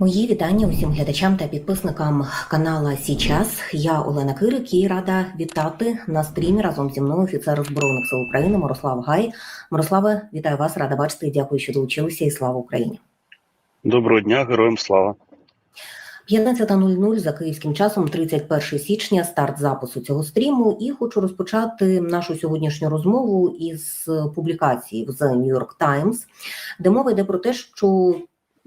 Мої вітання усім глядачам та підписникам канала Січас. Я Олена Кирик і рада вітати на стрімі разом зі мною офіцер збройних сил України Мирослав Гай. Мирославе, вітаю вас, рада бачити. і Дякую, що долучилися. І слава Україні. Доброго дня, героям слава. 15.00 за київським часом, 31 січня, старт запису цього стріму. І хочу розпочати нашу сьогоднішню розмову із публікації в The New York Times, де мова йде про те, що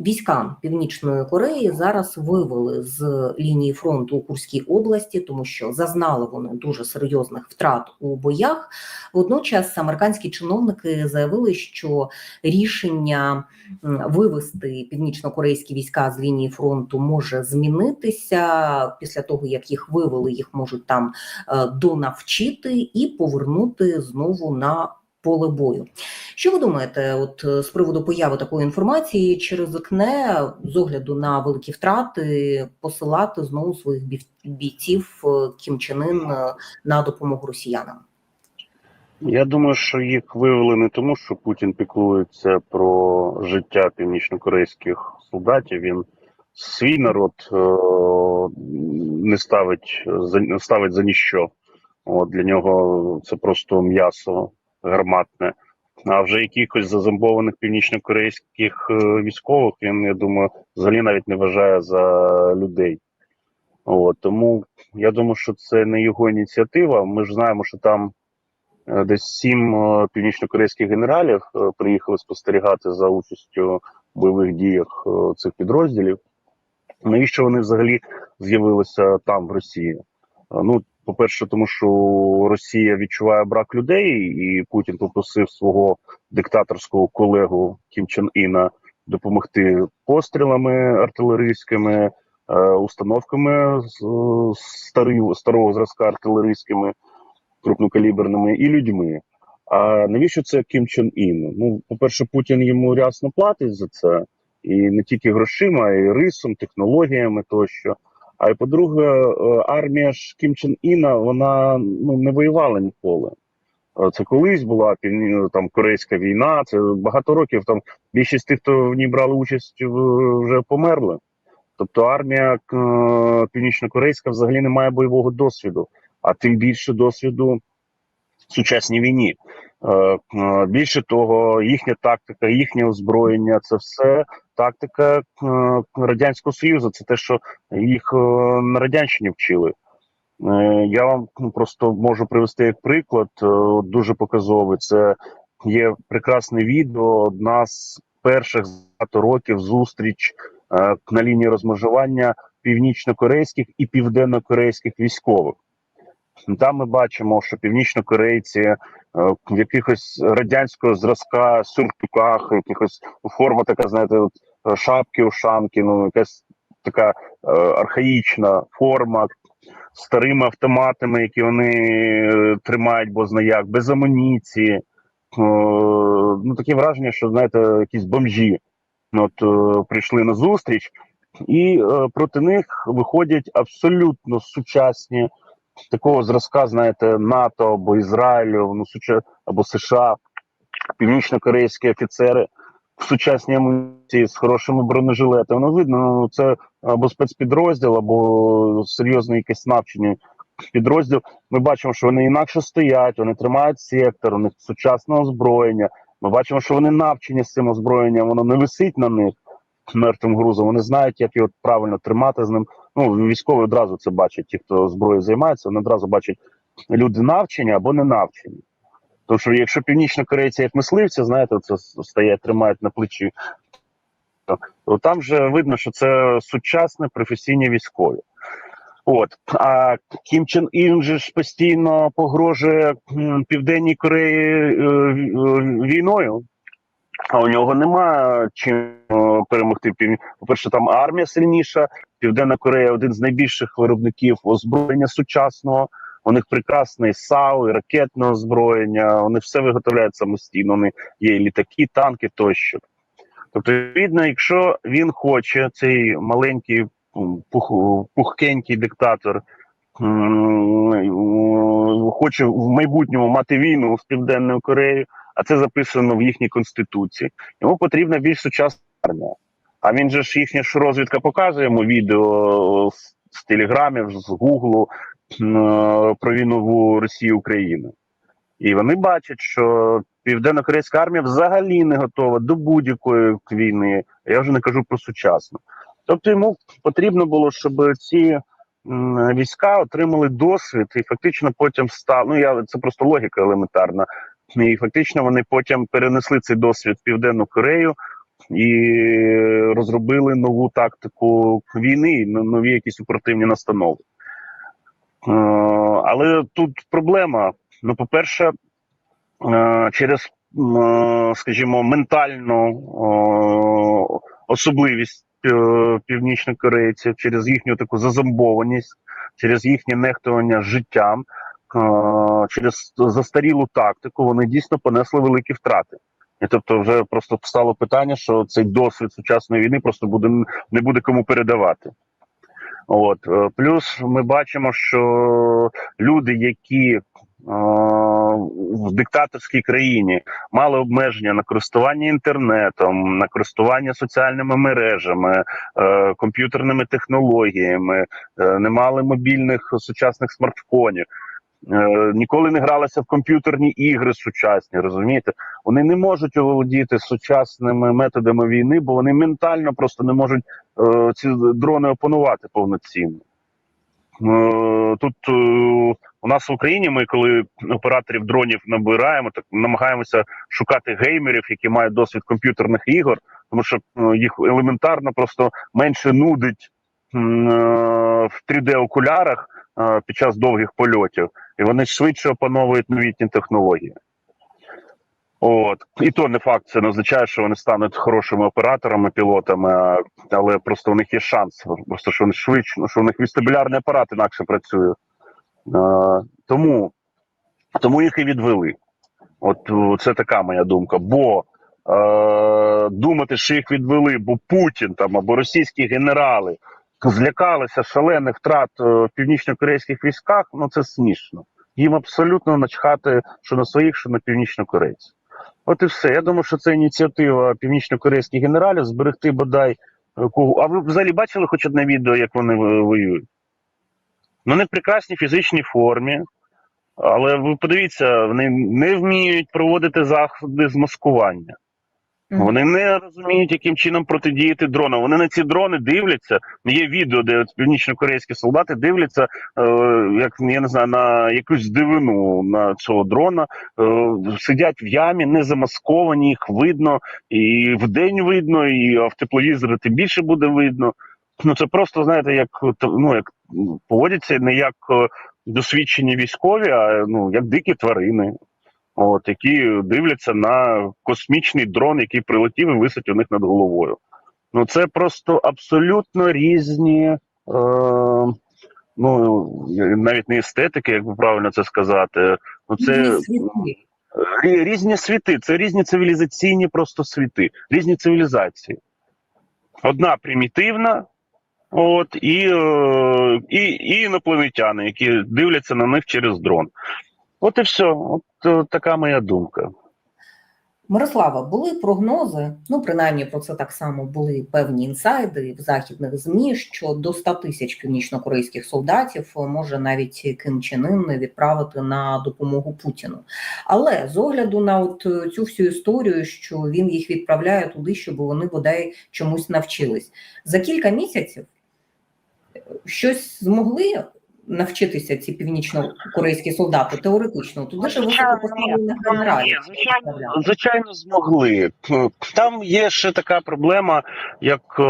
Війська Північної Кореї зараз вивели з лінії фронту у Курській області, тому що зазнали вони дуже серйозних втрат у боях. Водночас американські чиновники заявили, що рішення вивести північно-корейські війська з лінії фронту може змінитися після того, як їх вивели, їх можуть там е, донавчити і повернути знову на поле бою. Що ви думаєте, от з приводу появи такої інформації, чи ризикне з огляду на великі втрати посилати знову своїх бійців Кім Чен Ін на допомогу росіянам? Я думаю, що їх вивели не тому, що Путін піклується про життя північнокорейських солдатів. Він свій народ е- не ставить за ставить за ніщо. От Для нього це просто м'ясо гарматне. А вже якихось зазомбованих північно-корейських е, військових він, я думаю, взагалі навіть не вважає за людей. От, Тому я думаю, що це не його ініціатива. Ми ж знаємо, що там е, десь сім е, північно-корейських генералів приїхали спостерігати за участю в бойових діях цих підрозділів. Навіщо вони взагалі з'явилися там, в Росії? Ну, по-перше, тому що Росія відчуває брак людей, і Путін попросив свого диктаторського колегу Кім Чен Іна допомогти пострілами артилерійськими, е, установками старого, старого зразка артилерійськими крупнокаліберними і людьми. А навіщо це Кім Чен Ін? Ну, по-перше, Путін йому рясно платить за це, і не тільки грошима, а й рисом, технологіями тощо. А й по-друге, е, армія ж Кім Чен Іна вона ну не воювала ніколи. Е, це колись була там Корейська війна. Це багато років. Там більшість тих, хто в ній брали участь, вже померли. Тобто армія е, північно-корейська взагалі не має бойового досвіду, а тим більше досвіду в сучасній війні. Більше того, їхня тактика, їхнє озброєння це все тактика е, радянського союзу. Це те, що їх е, на радянщині вчили. Е, я вам ну, просто можу привести як приклад, дуже показовий. Це є прекрасне відео. Одна з перших багато років зустріч на лінії розмежування північно-корейських і південно-корейських військових. Там ми бачимо, що північно-корейці в якихось радянського зразка сюртуках, якихось форма така, знаєте, шапки ушанки, ну якась така е, архаїчна форма старими автоматами, які вони е, тримають, бо знаяк, без амуніції. Е, ну таке враження, що знаєте, якісь бомжі от е, прийшли на зустріч, і е, проти них виходять абсолютно сучасні такого зразка, знаєте, НАТО або Ізраїлю, ну або США, північно-корейські офіцери в сучасній амуніції з хорошими бронежилетами. Ну видно, ну це або спецпідрозділ, або серйозний якесь навчення підрозділ. Ми бачимо, що вони інакше стоять, вони тримають сектор, у них сучасне озброєння. Ми бачимо, що вони навчені з цим озброєнням, воно не висить на них мертвим грузом. Вони знають, як його правильно тримати з ним. Ну військові одразу це бачать. Ті, хто зброєю займається, вони одразу бачать люди навчені або не навчені. Тому що якщо північно корейці як мисливці, знаєте, це стоять, тримають на плечі, то, там вже видно, що це сучасні професійні військові. От а Кім Чен Ін же ж постійно погрожує Південній Кореї е, е, війною, а у нього немає чим е, перемогти. По перше, там армія сильніша. Південна Корея один з найбільших виробників озброєння сучасного. У них прекрасний САУ, і ракетне озброєння, вони все виготовляють самостійно. Вони є і літаки, танки тощо. Тобто, відповідно, якщо він хоче, цей маленький пух, пухкенький диктатор хоче в майбутньому мати війну з Південною Кореєю, а це записано в їхній конституції. Йому потрібна більш сучасна армія. А він же ж їхня ж розвідка показує йому відео з, з телеграмів, з Гуглу е, про війну Росії Україну. І вони бачать, що південно-корейська армія взагалі не готова до будь-якої війни. Я вже не кажу про сучасну. Тобто йому потрібно було, щоб ці війська отримали досвід і фактично потім став. Ну я це просто логіка елементарна. І фактично вони потім перенесли цей досвід в Південну Корею і розробили нову тактику війни, нові якісь оперативні настанови. Е, Але тут проблема. Ну, по-перше, е, через, е, скажімо, ментальну е, особливість е, північнокорейців, через їхню таку зазомбованість, через їхнє нехтування життям, е, через застарілу тактику, вони дійсно понесли великі втрати. І тобто, вже просто стало питання, що цей досвід сучасної війни просто буде не буде кому передавати. От е, плюс ми бачимо, що люди, які е, в диктаторській країні мали обмеження на користування інтернетом, на користування соціальними мережами, е, комп'ютерними технологіями, е, не мали мобільних сучасних смартфонів. Е, Ніколи не гралися в комп'ютерні ігри сучасні, розумієте? Вони не можуть оволодіти сучасними методами війни, бо вони ментально просто не можуть е, ці дрони опанувати повноцінно. Е, Тут у нас в Україні ми, коли операторів дронів набираємо, так намагаємося шукати геймерів, які мають досвід комп'ютерних ігор, тому що їх елементарно просто менше нудить в 3D-окулярах е, під час довгих польотів, і вони швидше опановують новітні технології. От і то не факт, це не означає, що вони стануть хорошими операторами, пілотами, але просто у них є шанс. Просто що вони швидше, ну, що у них вестибулярний апарат інакше працює. Е, тому, тому їх і відвели. От це така моя думка. Бо е, думати, що їх відвели, бо Путін там або російські генерали злякалися шалених втрат е, в північно-корейських військах, ну це смішно. Їм абсолютно начхати, що на своїх, що на північно-корейців. От і все. Я думаю, що це ініціатива північно-корейських генералів зберегти бодай е, кого. А ви взагалі бачили хоч одне відео, як вони е, воюють? Ну, вони в прекрасній фізичній формі, але ви подивіться, вони не вміють проводити заходи з маскування. Вони не розуміють, яким чином протидіяти дронам. Вони на ці дрони дивляться. Є відео, де північно-корейські солдати дивляться, е, як я не знаю, на якусь дивину на цього дрона. Е, сидять в ямі, не замасковані, їх видно, і вдень видно, і в тепловізорі тим більше буде видно. Ну це просто знаєте, як ну як поводяться не як е, досвідчені військові, а ну як дикі тварини. От які дивляться на космічний дрон, який прилетів і висить у них над головою. Ну це просто абсолютно різні, е, ну навіть не естетики, як би правильно це сказати. Ну це Різні світи. різні світи, це різні цивілізаційні просто світи, різні цивілізації. Одна примітивна, от, і, е, і, і інопланетяни, які дивляться на них через дрон. От і все. От е, така моя думка. Мирослава, були прогнози, ну принаймні про це так само були певні інсайди в західних змі, що до 100 тисяч північнокорейських солдатів може навіть Ким Чен Ын відправити на допомогу Путіну. Але з огляду на от цю всю історію, що він їх відправляє туди, щоб вони бодай чомусь навчились за кілька місяців. Щось змогли навчитися ці північно-корейські солдати теоретично. Туди ж високопоставлених генералів. Звичайно, звичайно, змогли. Там є ще така проблема, як е,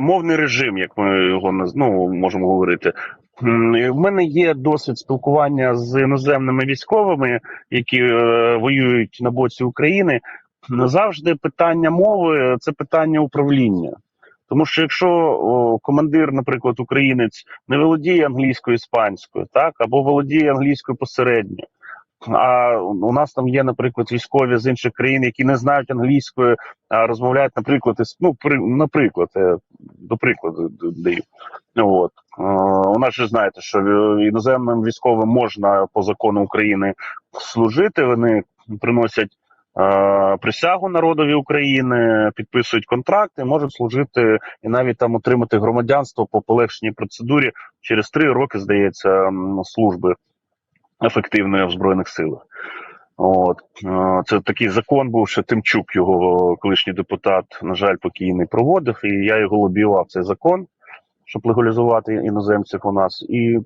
мовний режим, як ми його ну, можемо говорити. В мене є досвід спілкування з іноземними військовими, які е, воюють на боці України. Завжди питання мови це питання управління. Тому що якщо о, командир, наприклад, українець не володіє англійською іспанською, так або володіє англійською посередньо. А у нас там є, наприклад, військові з інших країн, які не знають англійської, а розмовляють, наприклад, ну, при, наприклад, до прикладу даю. От. Е, У нас же знаєте, що іноземним військовим можна по закону України служити. Вони приносять присягу народові України, підписують контракти, можуть служити і навіть там отримати громадянство по полегшеній процедурі через три роки, здається, служби ефективної в збройних силах. От е, це такий закон був, що Тимчук, його колишній депутат, на жаль, покійний проводив, і я його лобіював цей закон, щоб легалізувати іноземців у нас. І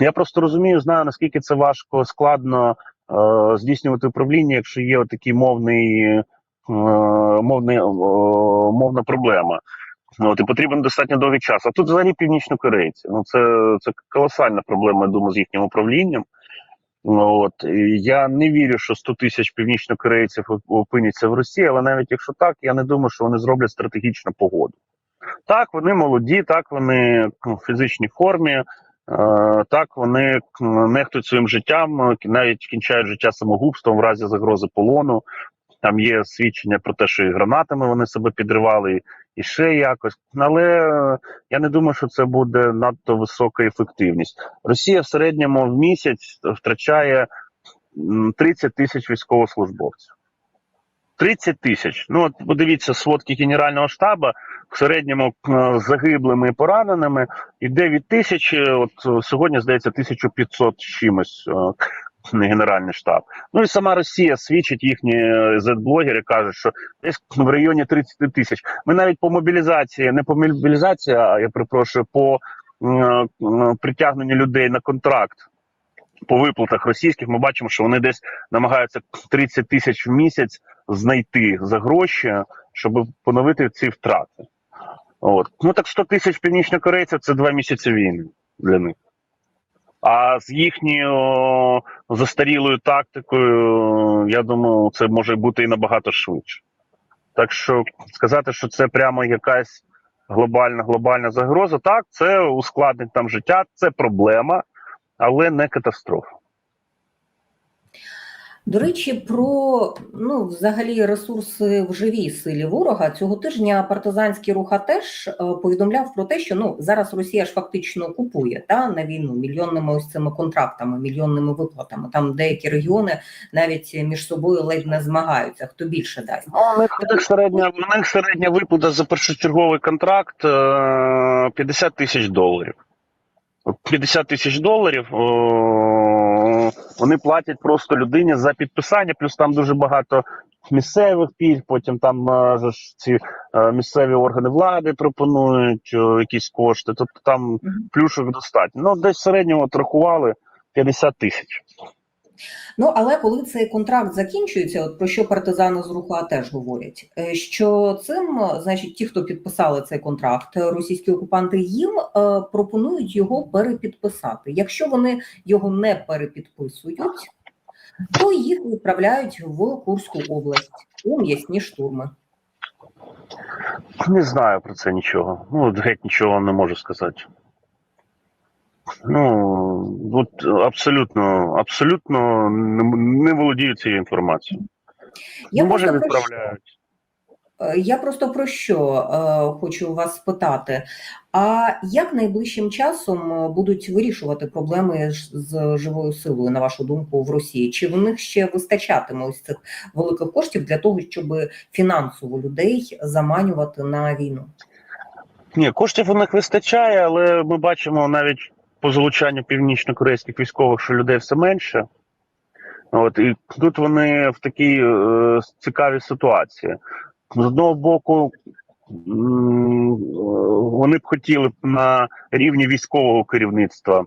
я просто розумію, знаю наскільки це важко, складно е, здійснювати управління, якщо є такий мовний, е, мовний е, мовна проблема. От, і потрібен достатньо довгий час. А тут взагалі північнокорейці. Ну це, це колосальна проблема, я думаю, з їхнім управлінням. Ну, От я не вірю, що 100 тисяч північнокорейців опиняться в Росії, але навіть якщо так, я не думаю, що вони зроблять стратегічну погоду. Так, вони молоді, так вони ну, в фізичній формі, е, так вони нехтують своїм життям, е, навіть кінчають життя самогубством в разі загрози полону. Там є свідчення про те, що і гранатами вони себе підривали, і, ще якось. Але е, я не думаю, що це буде надто висока ефективність. Росія в середньому в місяць втрачає м, 30 тисяч військовослужбовців. 30 тисяч. Ну от подивіться сводки Генерального штабу. В середньому е, з загиблими і пораненими йде від тисячі. От е, сьогодні здається 1500 з чимось. е, Генеральний штаб. Ну і сама Росія свідчить їхні е, зет-блогери, кажуть, що десь в районі 30 тисяч. Ми навіть по мобілізації, не по мобілізації, а я перепрошую, по м, притягненню людей на контракт по виплатах російських, ми бачимо, що вони десь намагаються 30 тисяч в місяць знайти за гроші, щоб поновити ці втрати. От. Ну так 100 тисяч північнокорейців це два місяці війни для них. А з їхньою застарілою тактикою, я думаю, це може бути і набагато швидше. Так що сказати, що це прямо якась глобальна глобальна загроза, так, це ускладнить там життя, це проблема, але не катастрофа. До речі, про ну, взагалі ресурси в живій силі ворога цього тижня партизанський рух теж повідомляв про те, що ну зараз Росія ж фактично купує та на війну мільйонними ось цими контрактами, мільйонними виплатами. Там деякі регіони навіть між собою ледь не змагаються. Хто більше дасть? Ну, у них, них середня, у них середня виплата за першочерговий контракт е, 50 тисяч доларів. От 50 тисяч доларів о, вони платять просто людині за підписання, плюс там дуже багато місцевих пільг, потім там а, ці а, місцеві органи влади пропонують о, якісь кошти. Тобто там плюшок достатньо. Ну, десь в середньому от рахували 50 тисяч. Ну але коли цей контракт закінчується, от про що партизани з руху теж говорять, е, що цим, значить, ті, хто підписали цей контракт, е, російські окупанти їм е, пропонують його перепідписати. Якщо вони його не перепідписують, то їх відправляють в Курську область у м'ясні штурми. Не знаю про це нічого. Ну, от геть нічого не можу сказати. Ну, от абсолютно, абсолютно не, володію цією інформацією. Я ну, може, відправляють. Е, Я просто про що е, хочу вас спитати. А як найближчим часом е, будуть вирішувати проблеми з живою силою, на вашу думку, в Росії? Чи в них ще вистачатиме ось цих великих коштів для того, щоб фінансово людей заманювати на війну? Ні, коштів у них вистачає, але ми бачимо навіть по залучанню північно-корейських військових, що людей все менше. От, і тут вони в такій е, цікавій ситуації. З одного боку, вони б хотіли на рівні військового керівництва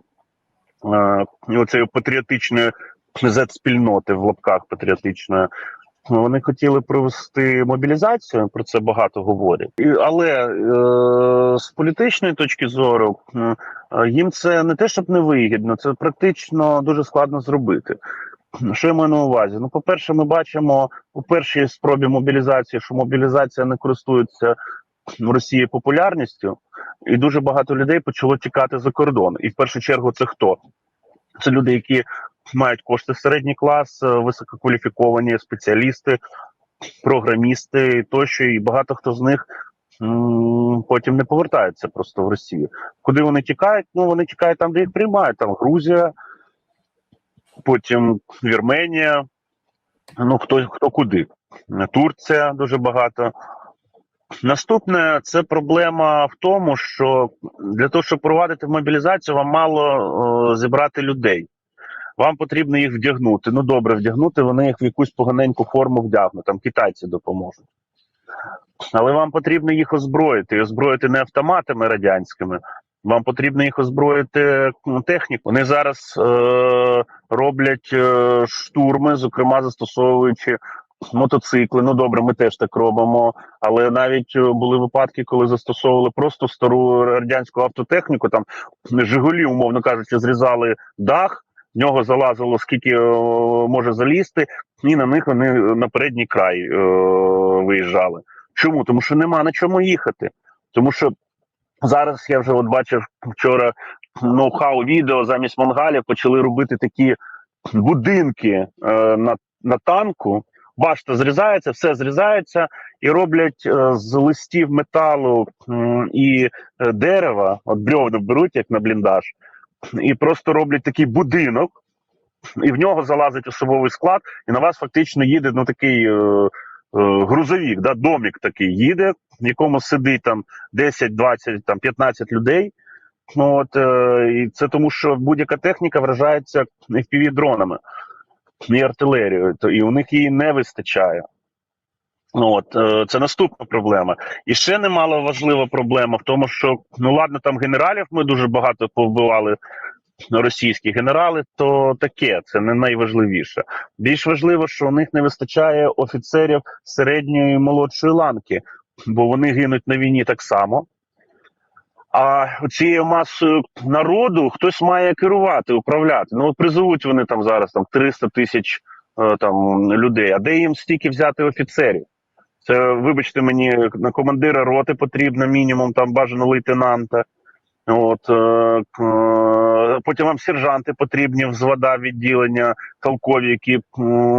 е, оцеї патріотичної Z-спільноти в лапках патріотичної. Вони хотіли провести мобілізацію, про це багато говорять. Але е, з політичної точки зору е, їм це не те, щоб не вигідно, це практично дуже складно зробити. Що я маю на увазі? Ну, по-перше, ми бачимо у першій спробі мобілізації, що мобілізація не користується в Росії популярністю, і дуже багато людей почало тікати за кордон. І в першу чергу це хто? Це люди, які мають кошти середній клас, е, висококваліфіковані спеціалісти, програмісти тощо, і багато хто з них потім не повертається просто в Росію. Куди вони тікають? Ну вони тікають там, де їх приймають. Там Грузія, потім Вірменія, Ну, хто, хто куди? Турція дуже багато. Наступне це проблема в тому, що для того, щоб провадити мобілізацію, вам мало о, зібрати людей. Вам потрібно їх вдягнути. Ну добре, вдягнути, вони їх в якусь поганеньку форму вдягнуть, там китайці допоможуть. Але вам потрібно їх озброїти, і озброїти не автоматами радянськими. Вам потрібно їх озброїти ну, техніку. Вони зараз е- роблять е- штурми, зокрема застосовуючи мотоцикли. Ну добре, ми теж так робимо. Але навіть е, були випадки, коли застосовували просто стару радянську автотехніку. Там Жигулі, умовно кажучи, зрізали дах, в нього залазило скільки е, може залізти, і на них вони на передній край е, виїжджали. Чому? Тому що нема на чому їхати. Тому що зараз я вже от бачив вчора ноу-хау відео замість мангалів почали робити такі будинки е, на, на танку. Башта зрізається, все зрізається, і роблять е, з листів металу м, і е, дерева, от брьовни беруть як на бліндаж, і просто роблять такий будинок, і в нього залазить особовий склад, і на вас фактично їде ну такий е, е, грузовік, да, домік такий їде, в якому сидить там 10, 20, там 15 людей. Ну, от, е, і це тому, що будь-яка техніка вражається fpv дронами і артилерією, і у них її не вистачає. Ну, От е, це наступна проблема. І ще немало важлива проблема в тому, що ну ладно, там генералів ми дуже багато повбивали російські генерали, то таке це не найважливіше. Більш важливо, що у них не вистачає офіцерів середньої молодшої ланки, бо вони гинуть на війні так само. А цією масою народу хтось має керувати, управляти. Ну призовуть вони там зараз там 300 тисяч е, там людей. А де їм стільки взяти офіцерів? Це, вибачте, мені на командира роти потрібно мінімум там бажано лейтенанта. От е, е, потім вам сержанти потрібні взвода відділення толкові, які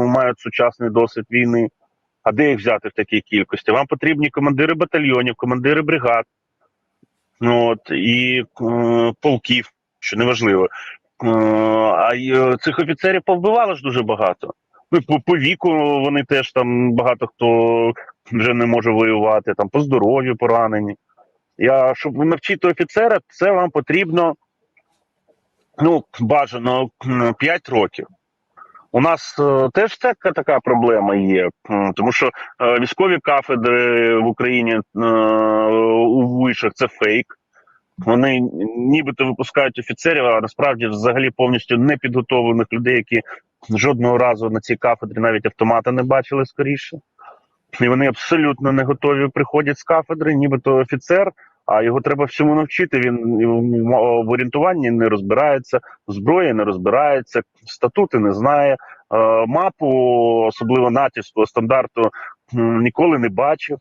мають сучасний досвід війни. А де їх взяти в такій кількості? Вам потрібні командири батальйонів, командири бригад, от, і е, полків, що неважливо. Е, а е, цих офіцерів повбивало ж дуже багато. Ну, по, по віку вони теж там багато хто вже не може воювати, там по здоров'ю поранені. Я, щоб навчити офіцера, це вам потрібно ну, бажано 5 років. У нас е, теж така, така проблема є, тому що е, військові кафедри в Україні е, у вишах це фейк. Вони нібито випускають офіцерів, а насправді взагалі повністю непідготовлених людей, які жодного разу на цій кафедрі навіть автомата не бачили скоріше. І вони абсолютно не готові приходять з кафедри, нібито офіцер, а його треба всьому навчити. Він в орієнтуванні не розбирається, в зброї не розбирається, статути не знає, е, мапу, особливо натівського стандарту, ніколи не бачив.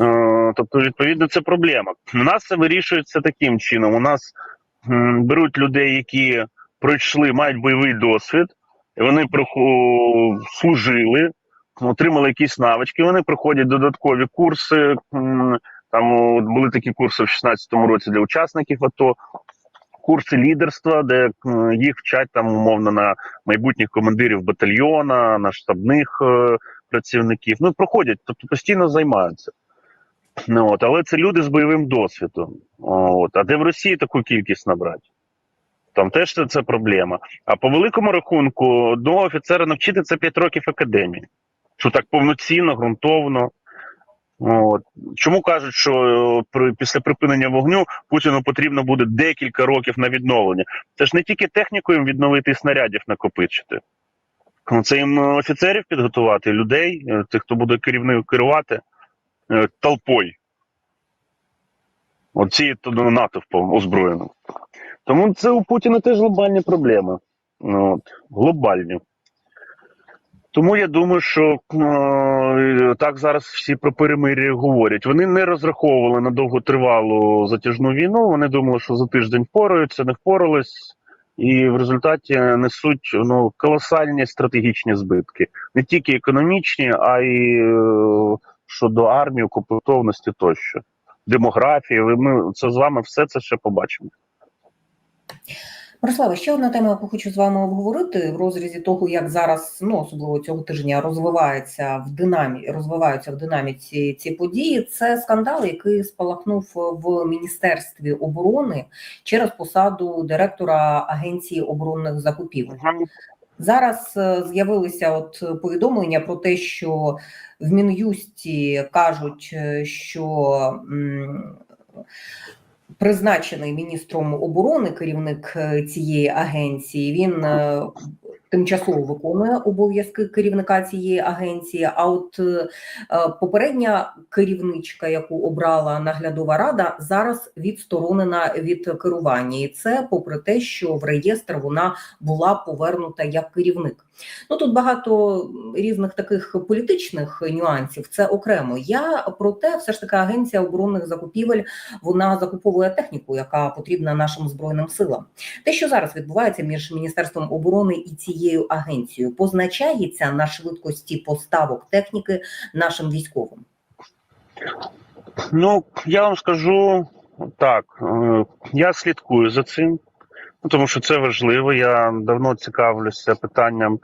Е, Тобто, відповідно, це проблема. У нас це вирішується таким чином. У нас беруть людей, які пройшли, мають бойовий досвід, і вони служили, отримали якісь навички. Вони проходять додаткові курси. Там були такі курси в 16-му році для учасників АТО. Курси лідерства, де їх вчать там умовно на майбутніх командирів батальйона, на штабних е, працівників. Ну проходять, тобто постійно займаються. Ну, от, але це люди з бойовим досвідом. От, а де в Росії таку кількість набрати? Там теж це, проблема. А по великому рахунку, одного офіцера навчити це 5 років академії. Що так повноцінно, ґрунтовно. От. Чому кажуть, що е, при, після припинення вогню Путіну потрібно буде декілька років на відновлення? Це ж не тільки техніку їм відновити і снарядів накопичити. Ну, Це їм е, офіцерів підготувати, людей, е, тих, хто буде керівним керувати толпою. Оці ну, натовпом озброєним. Тому це у Путіна теж глобальні проблеми. Ну, От, глобальні. Тому я думаю, що е, так зараз всі про перемир'я говорять. Вони не розраховували на довготривалу затяжну війну. Вони думали, що за тиждень впораються, не впорались, і в результаті несуть ну, колосальні стратегічні збитки, не тільки економічні, а й е, щодо армії, окупованості тощо, демографії. Ми це з вами все це ще побачимо. Мирослава, ще одна тема, яку хочу з вами обговорити в розрізі того, як зараз, ну особливо цього тижня, розвивається в динамі, розвиваються в динаміці ці події. Це скандал, який спалахнув в міністерстві оборони через посаду директора агенції оборонних закупівель. Зараз е, з'явилися от повідомлення про те, що в Мін'юсті кажуть, е, що призначений міністром оборони керівник е, цієї агенції. Він е, тимчасово виконує обов'язки керівника цієї агенції. А от е, попередня керівничка, яку обрала наглядова рада, зараз відсторонена від керування, і це попри те, що в реєстр вона була повернута як керівник. Ну тут багато різних таких політичних нюансів. Це окремо. Я проте, все ж таки, агенція оборонних закупівель вона закуповує техніку, яка потрібна нашим збройним силам. Те, що зараз відбувається між міністерством оборони і цією агенцією, позначається на швидкості поставок техніки нашим військовим. Ну, я вам скажу так, е, я слідкую за цим, тому що це важливо. Я давно цікавлюся питанням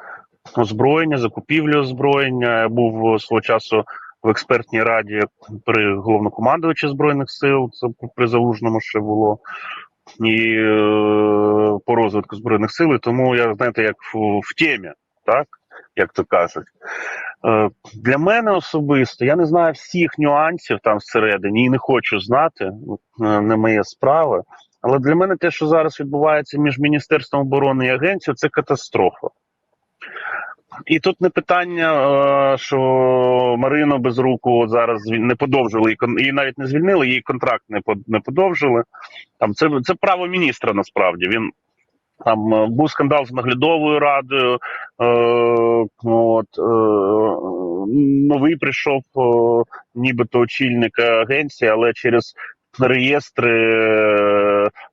озброєння, закупівлі озброєння. Я був свого часу в експертній раді при головнокомандувачі збройних сил. Це при залужному ще було. І е, по розвитку збройних сил, тому я знаєте, як в, в темі, так як то кажуть. Е, Для мене особисто я не знаю всіх нюансів там всередині і не хочу знати, е, не моя справа. Але для мене те, що зараз відбувається між Міністерством оборони і агенцією, це катастрофа. І тут не питання, е, що Марину Безруку зараз не подовжили, і навіть не звільнили, її контракт не подовжили. Там це, це право міністра насправді. Він там е, був скандал з наглядовою радою. Е, от, е, новий прийшов е, нібито очільник агенції, але через реєстри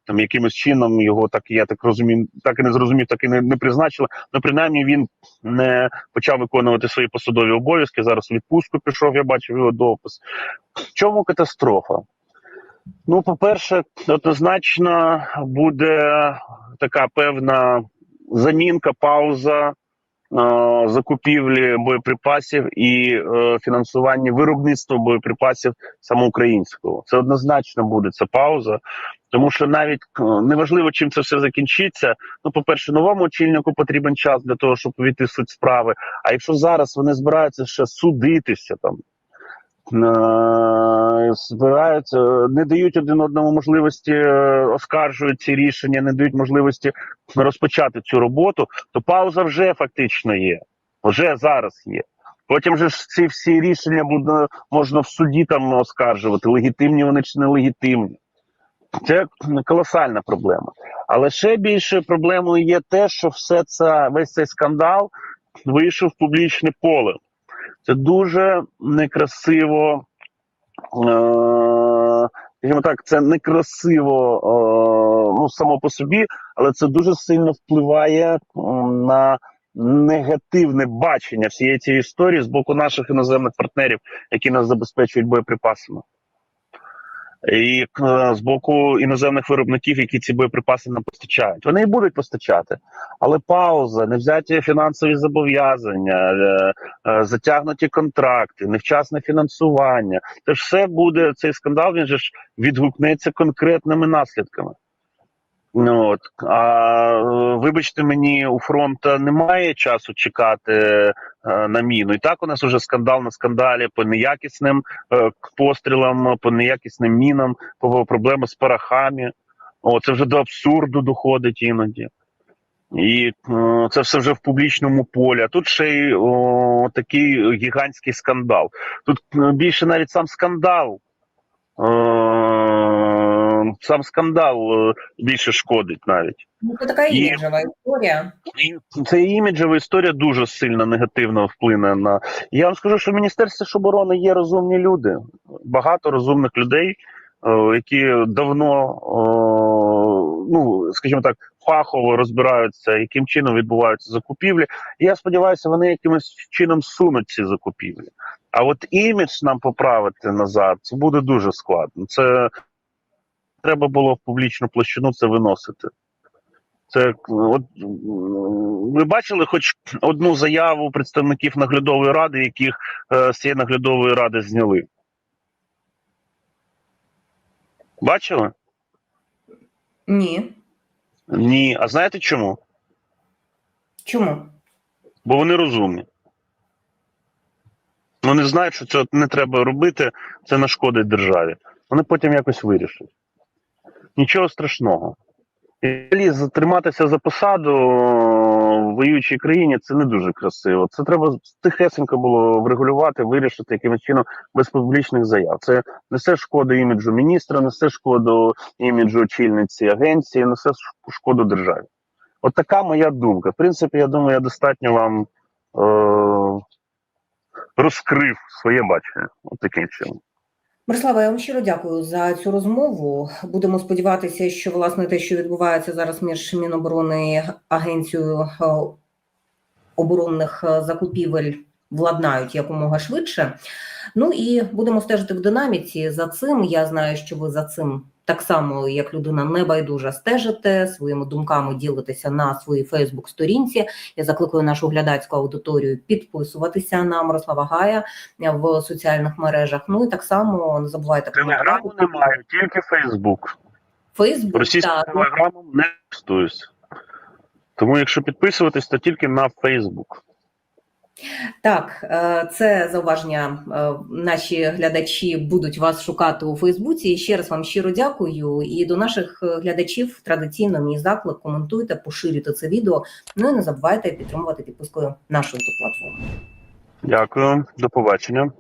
там якимось чином його так я так розумію, так і не зрозумів, так і не, не призначили. Ну принаймні він не почав виконувати свої посадові обов'язки. Зараз у відпустку пішов. Я бачив його допис. В чому катастрофа? Ну, по-перше, однозначно буде така певна замінка, пауза закупівлі боєприпасів і е, фінансування виробництва боєприпасів самоукраїнського. Це однозначно буде ця пауза, тому що навіть е, неважливо, чим це все закінчиться. Ну, по-перше, новому очільнику потрібен час для того, щоб увійти суть справи. А якщо зараз вони збираються ще судитися там. Е, Збираються, не дають один одному можливості е, оскаржують ці рішення, не дають можливості розпочати цю роботу, то пауза вже фактично є. Вже зараз є. Потім же ж ці всі рішення буде можна в суді там оскаржувати, легітимні вони чи нелегітимні. Це колосальна проблема. Але ще більше проблемою є те, що все це весь цей скандал вийшов в публічне поле. Це дуже некрасиво. Е- скажімо так, це некрасиво е- ну, само по собі, але це дуже сильно впливає на негативне бачення всієї цієї історії з боку наших іноземних партнерів, які нас забезпечують боєприпасами. І е, з боку іноземних виробників, які ці боєприпаси нам постачають. Вони і будуть постачати, але пауза, невзяті фінансові зобов'язання, е, е, затягнуті контракти, невчасне фінансування. Це ж все буде цей скандал. Він же ж відгукнеться конкретними наслідками. Ну, от. А е, вибачте мені, у фронту немає часу чекати е, на міну. І так у нас уже скандал на скандалі по неякісним е, пострілам, по неякісним мінам, по проблеми з порохами. О, це вже до абсурду доходить іноді. І е, це все вже в публічному полі. А тут ще й о, такий гігантський скандал. Тут е, більше навіть сам скандал. Е, сам скандал е, більше шкодить навіть. Ну, це така І- іміджева історія. І Це іміджева історія дуже сильно негативно вплине на. Я вам скажу, що в Міністерстві оборони є розумні люди, багато розумних людей, е, які давно, е, ну скажімо так, фахово розбираються, яким чином відбуваються закупівлі. І я сподіваюся, вони якимось чином сунуть ці закупівлі. А от імідж нам поправити назад це буде дуже складно. Це треба було в публічну площину це виносити. Це от ви бачили хоч одну заяву представників наглядової ради, яких е, з цієї наглядової ради зняли? Бачили? Ні. Ні. А знаєте чому? Чому? Бо вони розумні. Вони знають, що цього не треба робити, це нашкодить державі. Вони потім якось вирішать. Нічого страшного. І затриматися за посаду в воюючій країні це не дуже красиво. Це треба тихесенько було врегулювати, вирішити якимось чином без публічних заяв. Це несе шкоду іміджу міністра, несе шкоду іміджу очільниці агенції, несе шкоду державі. От така моя думка. В принципі, я думаю, я достатньо вам е- розкрив своє бачення. От таким чином. Мирослава, я вам щиро дякую за цю розмову. Будемо сподіватися, що власне те, що відбувається зараз між Міноборони Агенцією е, оборонних е, закупівель, владнають якомога швидше. Ну і будемо стежити в динаміці за цим. Я знаю, що ви за цим так само, як людина небайдужа, стежите своїми думками ділитеся на своїй Фейсбук-сторінці. Я закликаю нашу глядацьку аудиторію підписуватися на Мирослава Гая в соціальних мережах. Ну і так само не забувайте Телеграму немає, тільки Фейсбук. Фейсбук. Російським Так, телеграмом не користуюсь. Тому, якщо підписуватись, то тільки на Фейсбук. Так, е, це зауваження. е, Наші глядачі будуть вас шукати у Фейсбуці. Ще раз вам щиро дякую. І до наших е, глядачів традиційно мій заклик. Коментуйте, поширюйте це відео. Ну і не забувайте підтримувати підпискою нашу платформу. Дякую, до побачення.